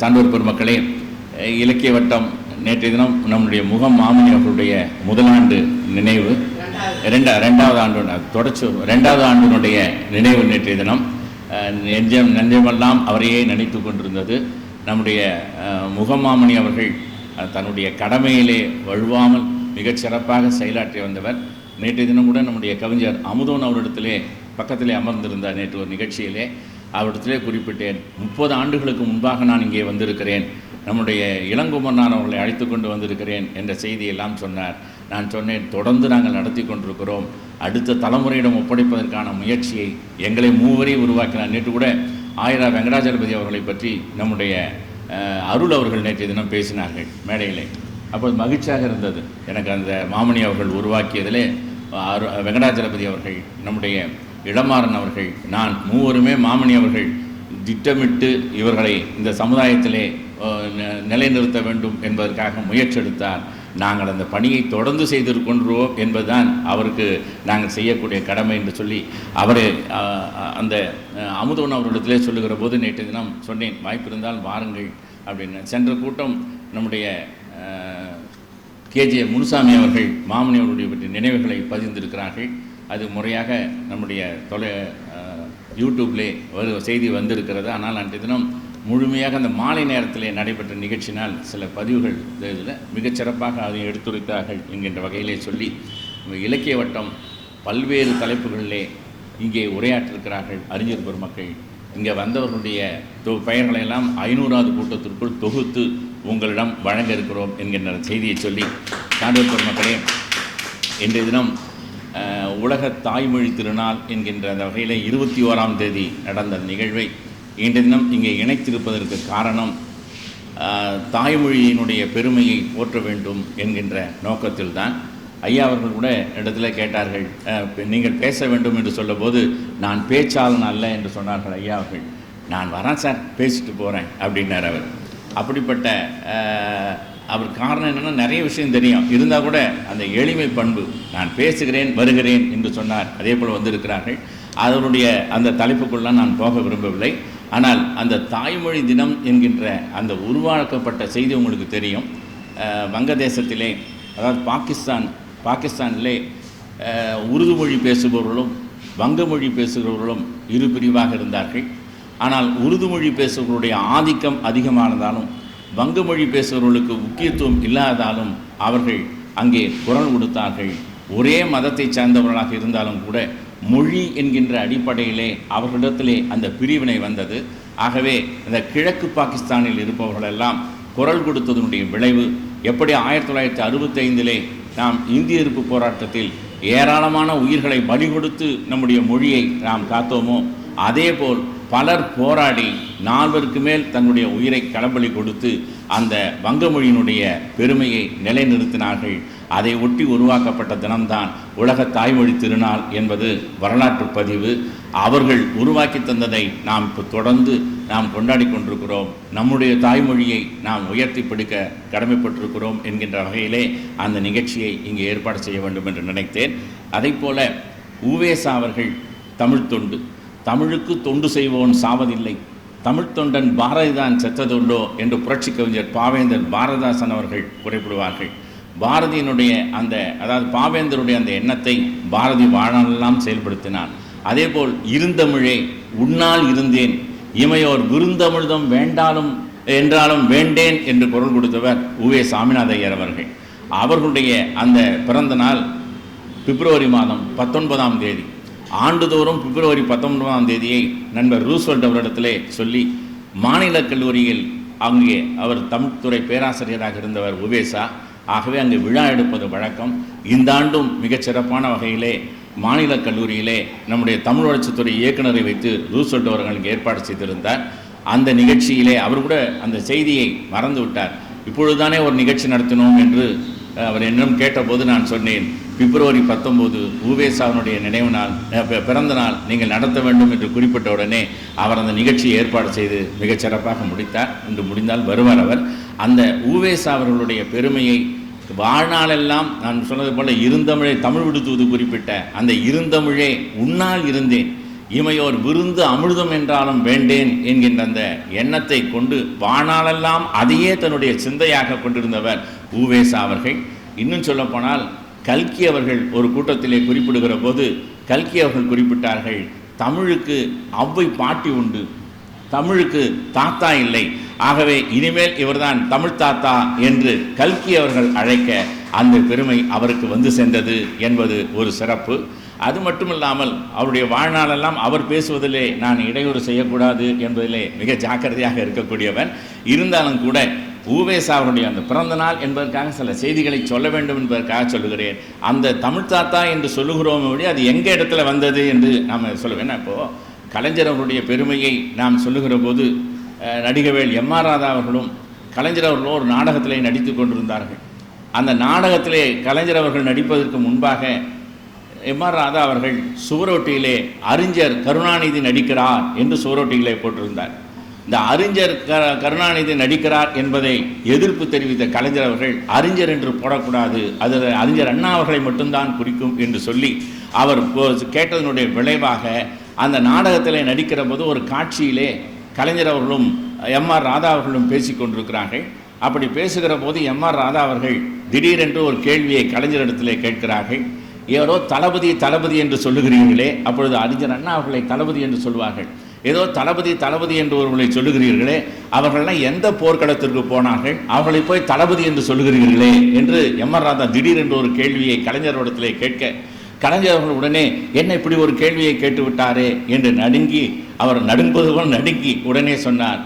சான்றோர் பெருமக்களே இலக்கிய வட்டம் நேற்றைய தினம் நம்முடைய முகம் மாமணி அவர்களுடைய முதலாண்டு நினைவு. ரெண்டா ரெண்டாவது ஆண்டு தொடர்ச்சி ரெண்டாவது ஆண்டினுடைய நினைவு நேற்றைய தினம். நெஞ்சம் நெஞ்சமெல்லாம் அவரையே நினைத்து கொண்டிருந்தது. நம்முடைய முகமாமணி அவர்கள் தன்னுடைய கடமையிலே வழுவாமல் மிகச் சிறப்பாக செயலாற்றி வந்தவர். நேற்றைய தினம் கூட நம்முடைய கவிஞர் அமுதோன் அவரிடத்திலே பக்கத்திலே அமர்ந்திருந்தார் நேற்று ஒரு நிகழ்ச்சியிலே. அவரிடத்திலே குறிப்பிட்டேன். முப்பது ஆண்டுகளுக்கு முன்பாக நான் இங்கே வந்திருக்கிறேன். நம்முடைய இளங்குமரனார் அவர்களை அழைத்து கொண்டு வந்திருக்கிறேன் என்ற செய்தியெல்லாம் சொன்னார். நான் சொன்னேன் தொடர்ந்து நாங்கள் நடத்தி கொண்டிருக்கிறோம். அடுத்த தலைமுறையிடம் ஒப்படைப்பதற்கான முயற்சியை எங்களை மூவரையும் உருவாக்கினார். நேற்று கூட ஆயிரா வெங்கடாஜலபதி அவர்களை பற்றி நம்முடைய அருள் அவர்கள் நேற்றைய தினம் பேசினார்கள் மேடையிலே. அப்போது மகிழ்ச்சியாக இருந்தது. எனக்கு அந்த மாமணி அவர்கள் உருவாக்கியதிலே அரு வெங்கடாஜலபதி அவர்கள் நம்முடைய இளமாறன் அவர்கள் நான் மூவருமே மாமணி அவர்கள் திட்டமிட்டு இவர்களை இந்த சமுதாயத்திலே நிலைநிறுத்த வேண்டும் என்பதற்காக முயற்சி எடுத்தார் நாங்கள் அந்த பணியை தொடர்ந்து செய்திருக்கின்றோம் என்பதுதான் அவருக்கு நாங்கள் செய்யக்கூடிய கடமை என்று சொல்லி அவர் அந்த அமுதவன் அவரிடத்திலே சொல்லுகிற போது நேற்று தினம் சொன்னேன் வாய்ப்பு இருந்தால் வாருங்கள் அப்படின்னு. சென்ற கூட்டம் நம்முடைய கேஜே முனுசாமி அவர்கள் மாமணி அவருடைய பற்றிய நினைவுகளை பதிந்திருக்கிறார்கள். அது முறையாக நம்முடைய தொலை யூடியூப்லே ஒரு செய்தி வந்திருக்கிறது. ஆனால் அன்றைய தினம் முழுமையாக அந்த மாலை நேரத்திலே நடைபெற்ற நிகழ்ச்சினால் சில பதிவுகள் இதில் மிகச் சிறப்பாக அதை எடுத்துரைத்தார்கள் என்கின்ற வகையிலே சொல்லி நம்ம இலக்கிய வட்டம் பல்வேறு தலைப்புகளிலே இங்கே உரையாற்றிருக்கிறார்கள் அறிஞர் பெருமக்கள். இங்கே வந்தவர்களுடைய தொ பெயர்களை எல்லாம் ஐநூறாவது கூட்டத்திற்குள் தொகுத்து உங்களிடம் வழங்க இருக்கிறோம் என்கின்ற செய்தியை சொல்லி சான்றோர் பெருமக்களே இன்றைய தினம் உலக தாய்மொழி திருநாள் என்கின்ற அந்த வகையில் இருபத்தி ஓராம் தேதி நடந்த நிகழ்வை இன்று தினம் இங்கே இணைத்திருப்பதற்கு காரணம் தாய்மொழியினுடைய பெருமையை போற்ற வேண்டும் என்கின்ற நோக்கத்தில்தான். ஐயா அவர்கள் கூட இடத்துல கேட்டார்கள் நீங்கள் பேச வேண்டும் என்று சொல்லும்போது நான் பேச்சாளன் அல்ல என்று சொன்னார்கள் ஐயா அவர்கள். நான் வரேன் சார் பேசிட்டு போகிறேன் அப்படின்னார் அவர். அப்படிப்பட்ட அவர் காரணம் என்னென்னா நிறைய விஷயம் தெரியும். இருந்தால் கூட அந்த எளிமை பண்பு நான் பேசுகிறேன் வருகிறேன் என்று சொன்னார். அதே போல் வந்திருக்கிறார்கள். அதனுடைய அந்த தலைப்புக்குள்ளான் நான் போக விரும்பவில்லை. ஆனால் அந்த தாய்மொழி தினம் என்கின்ற அந்த உருவாக்கப்பட்ட செய்தி உங்களுக்கு தெரியும். வங்கதேசத்திலே அதாவது பாகிஸ்தான் பாகிஸ்தானிலே உருது மொழி பேசுபவர்களும் வங்க மொழி பேசுகிறவர்களும் இரு பிரிவாக இருந்தார்கள். ஆனால் உருது மொழி பேசுபவர்களுடைய ஆதிக்கம் அதிகமானதாலும் வங்க மொழி பேசுபவர்களுக்கு முக்கியத்துவம் இல்லாதாலும் அவர்கள் அங்கே குரல் கொடுத்தார்கள். ஒரே மதத்தை சார்ந்தவர்களாக இருந்தாலும் கூட மொழி என்கின்ற அடிப்படையிலே அவர்களிடத்திலே அந்த பிரிவினை வந்தது. ஆகவே இந்த கிழக்கு பாகிஸ்தானில் இருப்பவர்களெல்லாம் குரல் கொடுத்ததனுடைய விளைவு. எப்படி ஆயிரத்தி தொள்ளாயிரத்தி அறுபத்தைந்திலே நாம் இந்திய எதிர்ப்பு போராட்டத்தில் ஏராளமான உயிர்களை பலி கொடுத்து நம்முடைய மொழியை நாம் காத்தோமோ? அதேபோல் பலர் போராடி நால்வருக்கு மேல் தன்னுடைய உயிரை களம்பலி கொடுத்து அந்த வங்க மொழியினுடைய பெருமையை நிலைநிறுத்தினார்கள். அதை ஒட்டி உருவாக்கப்பட்ட தினம்தான் உலக தாய்மொழி திருநாள் என்பது வரலாற்று பதிவு. அவர்கள் உருவாக்கி தந்ததை நாம் இப்போ தொடர்ந்து நாம் கொண்டாடி கொண்டிருக்கிறோம். நம்முடைய தாய்மொழியை நாம் உயர்த்தி பிடிக்க கடமைப்பட்டிருக்கிறோம் என்கின்ற வகையிலே அந்த நிகழ்ச்சியை இங்கே ஏற்பாடு செய்ய வேண்டும் என்று நினைத்தேன். அதைப்போல உவேசா அவர்கள் தமிழ் தொண்டு தமிழுக்கு தொண்டு செய்வோன் சாவதில்லை. தமிழ் தொண்டன் பாரதிதான் செத்ததுண்டோ என்று புரட்சி கவிஞர் பாவேந்தர் பாரதாசன் அவர்கள் குறிப்பிடுவார்கள். பாரதியினுடைய அந்த அதாவது பாவேந்தருடைய அந்த எண்ணத்தை பாரதி வாழலாம் செயல்படுத்தினார் அதேபோல் இருந்தமிழே உன்னால் இருந்தேன். இமையோர் விருந்தமிழ்தம் வேண்டாலும் என்றாலும் வேண்டேன் என்று குரல் கொடுத்தவர் உவே சாமிநாத ஐயர் அவர்கள். அவர்களுடைய அந்த பிறந்த நாள் பிப்ரவரி மாதம் பத்தொன்பதாம் தேதி. ஆண்டுதோறும் பிப்ரவரி பத்தொன்பதாம் தேதியை நண்பர் ரூஸ்வெல்ட் அவரிடத்திலே சொல்லி மாநில கல்லூரியில் அங்கே அவர் தமிழ்துறை பேராசிரியராக இருந்தவர் உவேசா ஆகவே அங்கு விழா எடுப்பது வழக்கம். இந்த ஆண்டும் மிகச் சிறப்பான வகையிலே மாநில கல்லூரியிலே நம்முடைய தமிழ் வளர்ச்சித்துறை இயக்குனரை வைத்து ரூஸ்வெல்ட் அவர்கள் ஏற்பாடு செய்திருந்தார். அந்த நிகழ்ச்சியிலே அவர் கூட அந்த செய்தியை மறந்து விட்டார் இப்பொழுதுதானே ஒரு நிகழ்ச்சி நடத்தினோம் என்று அவர் என்னிடம் கேட்டபோது நான் சொன்னேன். பிப்ரவரி பத்தொம்போது ஊவேசாவினுடைய நினைவு நாள் பிறந்த நாள் நீங்கள் நடத்த வேண்டும் என்று குறிப்பிட்ட உடனே அவர் அந்த நிகழ்ச்சியை ஏற்பாடு செய்து மிகச்சிறப்பாக முடித்தார். இன்று முடிந்தால் வருவார் அவர். அந்த ஊவேசா அவர்களுடைய பெருமையை வாழ்நாளெல்லாம் நான் சொன்னது போல இருந்தமிழை தமிழ் விடுத்துவது குறிப்பிட்ட அந்த இருந்தமிழே உன்னால் இருந்தேன் இமையோர் விருந்து அமிழ்தம் என்றாலும் வேண்டேன் என்கின்ற அந்த எண்ணத்தை கொண்டு வானாலெல்லாம் அதையே தன்னுடைய சிந்தையாக கொண்டிருந்தவர் ஊவேசா அவர்கள். இன்னும் சொல்லப்போனால் கல்கி அவர்கள் ஒரு கூட்டத்திலே குறிப்பிடுகிற போது கல்கி அவர்கள் குறிப்பிட்டார்கள் தமிழுக்கு அவ்வை பாட்டி உண்டு. தமிழுக்கு தாத்தா இல்லை. ஆகவே இனிமேல் இவர்தான் தமிழ் தாத்தா என்று கல்கி அவர்கள் அழைக்க அந்த பெருமை அவருக்கு வந்து சென்றது என்பது ஒரு சிறப்பு. அது மட்டுமில்லாமல் அவருடைய வாழ்நாளெல்லாம் அவர் பேசுவதிலே நான் இடையூறு செய்யக்கூடாது என்பதிலே மிக ஜாக்கிரதையாக இருக்கக்கூடியவன். இருந்தாலும் கூட ஊவேசா அவருடைய அந்த பிறந்த நாள் என்பதற்காக சில செய்திகளை சொல்ல வேண்டும் என்பதற்காக சொல்லுகிறேன். அந்த தமிழ் தாத்தா என்று சொல்லுகிறோம் அது எங்க இடத்துல வந்தது என்று நாம் சொல்லுவேன் இப்போது கலைஞர் அவருடைய பெருமையை நாம் சொல்லுகிற போது நடிகவேல் எம் ஆர் ராதா அவர்களும் கலைஞர் அவர்களும் ஒரு நாடகத்திலே நடித்து கொண்டிருந்தார்கள். அந்த நாடகத்திலே கலைஞர் அவர்கள் நடிப்பதற்கு முன்பாக எம் ஆர் ராதா அவர்கள் சுவரொட்டியிலே அறிஞர் கருணாநிதி நடிக்கிறார் என்று சுவரொட்டியிலே போட்டிருந்தார். இந்த அறிஞர் க கருணாநிதி நடிக்கிறார் என்பதை எதிர்ப்பு தெரிவித்த கலைஞர் அவர்கள் அறிஞர் என்று போடக்கூடாது அது அறிஞர் அண்ணா அவர்களை மட்டும்தான் குறிக்கும் என்று சொல்லி அவர் கேட்டதனுடைய விளைவாக அந்த நாடகத்தில் நடிக்கிற போது ஒரு காட்சியிலே கலைஞர் அவர்களும் எம் ஆர் ராதா அவர்களும் பேசிக் கொண்டிருக்கிறார்கள். அப்படி பேசுகிற போது எம் ஆர் ராதா அவர்கள் திடீரென்று ஒரு கேள்வியை கலைஞரிடத்திலே கேட்கிறார்கள். ஏதோ தளபதி தளபதி என்று சொல்லுகிறீர்களே அப்பொழுது அறிஞர் அண்ணா அவர்களை தளபதி என்று சொல்வார்கள். ஏதோ தளபதி தளபதி என்று ஒருவர்களை சொல்லுகிறீர்களே அவர்கள்லாம் எந்த போர்க்களத்திற்கு போனார்கள்? அவர்களை போய் தளபதி என்று சொல்லுகிறீர்களே என்று எம் ஆர் ராதா திடீரென்று ஒரு கேள்வியை கலைஞரிடத்திலே கேட்க கலைஞர் அவர்கள் உடனே என்ன இப்படி ஒரு கேள்வியை கேட்டு விட்டாரே என்று நடுங்கி அவர் நடுங்குவது போல் நடுங்கி உடனே சொன்னார்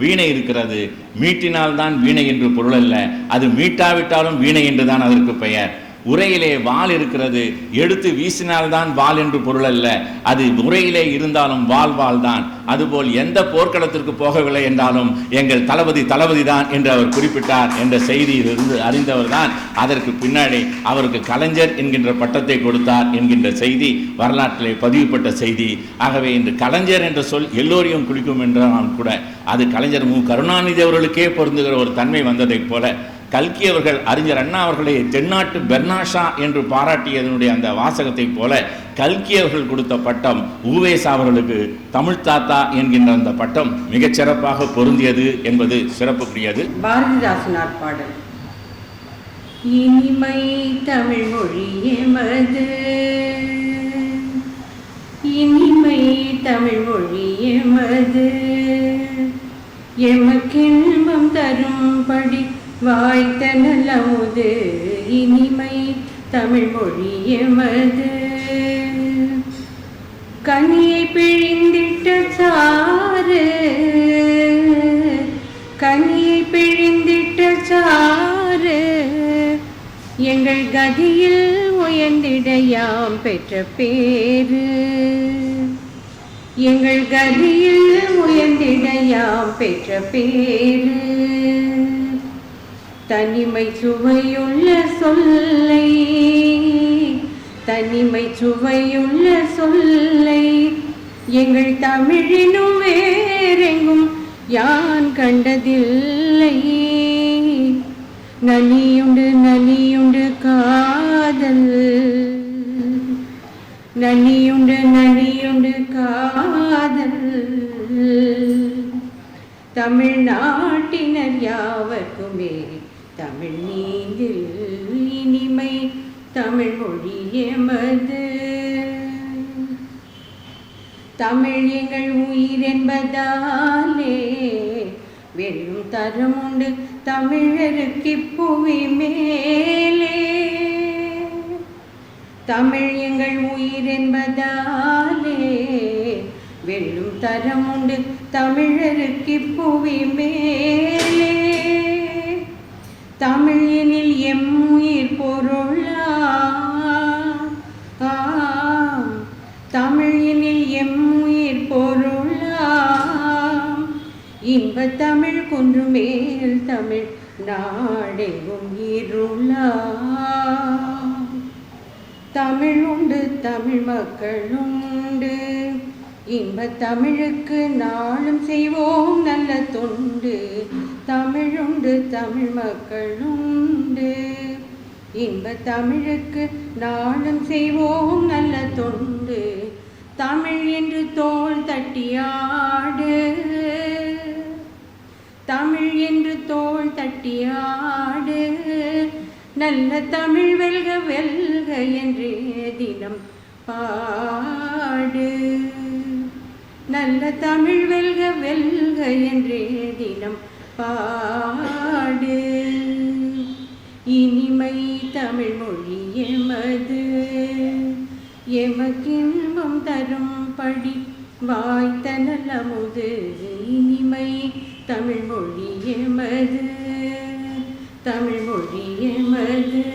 வீணை இருக்கிறது. மீட்டினால்தான் வீணை என்று பொருள் அல்ல. அது மீட்டாவிட்டாலும் வீணை என்றுதான் அதற்கு பெயர். உரையிலே வாள் இருக்கிறது. எடுத்து வீசினால்தான் வாள் என்று பொருள் அல்ல. அது உரையிலே இருந்தாலும் வாள் வாள் தான். அதுபோல் எந்த போர்க்களத்திற்கு போகவில்லை என்றாலும் எங்கள் தளபதி தளபதி தான் என்று அவர் குறிப்பிட்டார் என்ற செய்தியிலிருந்து அறிந்தவர் தான். அதற்கு பின்னாடி அவருக்கு கலைஞர் என்கின்ற பட்டத்தை கொடுத்தார் என்கின்ற செய்தி வரலாற்றிலே பதிவுப்பட்ட செய்தி. ஆகவே இன்று கலைஞர் என்ற சொல் எல்லோரையும் குறிக்கும் என்றாலும் கூட அது கலைஞர் மு. கருணாநிதி அவர்களுக்கே பொருந்துகிற ஒரு தன்மை வந்ததைப் போல கல்கி அவர்கள் அறிஞர் அண்ணா அவர்களை தென்னாட்டு பெர்னாஷா என்று பாராட்டியதனுடைய அந்த வாசகத்தைப் போல கல்கி அவர்கள் கொடுத்த பட்டம் ஊவேசா அவர்களுக்கு தமிழ் தாத்தா என்கின்ற அந்த பட்டம் மிகச் சிறப்பாக பொருந்தியது என்பது சிறப்புக்குரியது. பாரதிதாசனார் பாடல். இனிமை தமிழ் மொழி எமது இனிமை தமிழ் மொழி எமது எமக்கின்பம் தரும்படி வாய்த்த நல்லமுது இனிமை தமிழ் மொழி எமது. கனியை பிழிந்திட்ட சாறு கனியை பிழிந்திட்ட சாறு எங்கள் கதியில் உயர்ந்திட யாம் பெற்ற பேரு எங்கள் கதியில் உயர்ந்திட யாம் பெற்ற பேரு தனிமை சுவையுள்ள சொல்லை. தனிமை சுவையுள்ள சொல்லை. எங்கள் தமிழினும் வேறெங்கும் யான் கண்டதில்லை. நனியுண்டு நனியுண்டு காதல். நனியுண்டு நனியுண்டு காதல். தமிழ்நாட்டினர் யாவர்க்குமே தமிழ் நீந்தில் இனிமை தமிழ் மொழி எமது தமிழ் எங்கள் உயிர் என்பதாலே வெறும் தரம் உண்டு தமிழருக்கு புவி மேலே. தமிழ் எங்கள் உயிர் என்பதாலே வெள்ளும் தரம் உண்டு தமிழருக்கு புவி மேலே. தமிழினில் எம்முயிர் பொருளா? தமிழினில் எம்முயிர் பொருளா? பொருளாம் இன்ப தமிழ் குன்று மேல் தமிழ் நாடெங்கும் இருளா? தமிழ் உண்டு தமிழ் மக்கள் உண்டு. இன்ப தமிழுக்கு நாளும் செய்வோம் நல்ல தொண்டு. தமிழுண்டு தமிழ் மக்கள் உண்டு இன்ப தமிழுக்கு நாளும் செய்வோம் நல்ல தொண்டு. தமிழ் என்று தோல் தட்டியாடு. தமிழ் என்று தோல் தட்டியாடு. நல்ல தமிழ் வெல்க வெல்க என்று தினம் பாடு. நல்ல தமிழ் வெல்க வெல்க என்றே தினம் பாடு. இனிமை தமிழ் மொழி எமது எமக்கின்பம் தரும் படி வாய்த்த நல்லமுது இனிமை தமிழ் மொழி எமது தமிழ் மொழி எமது.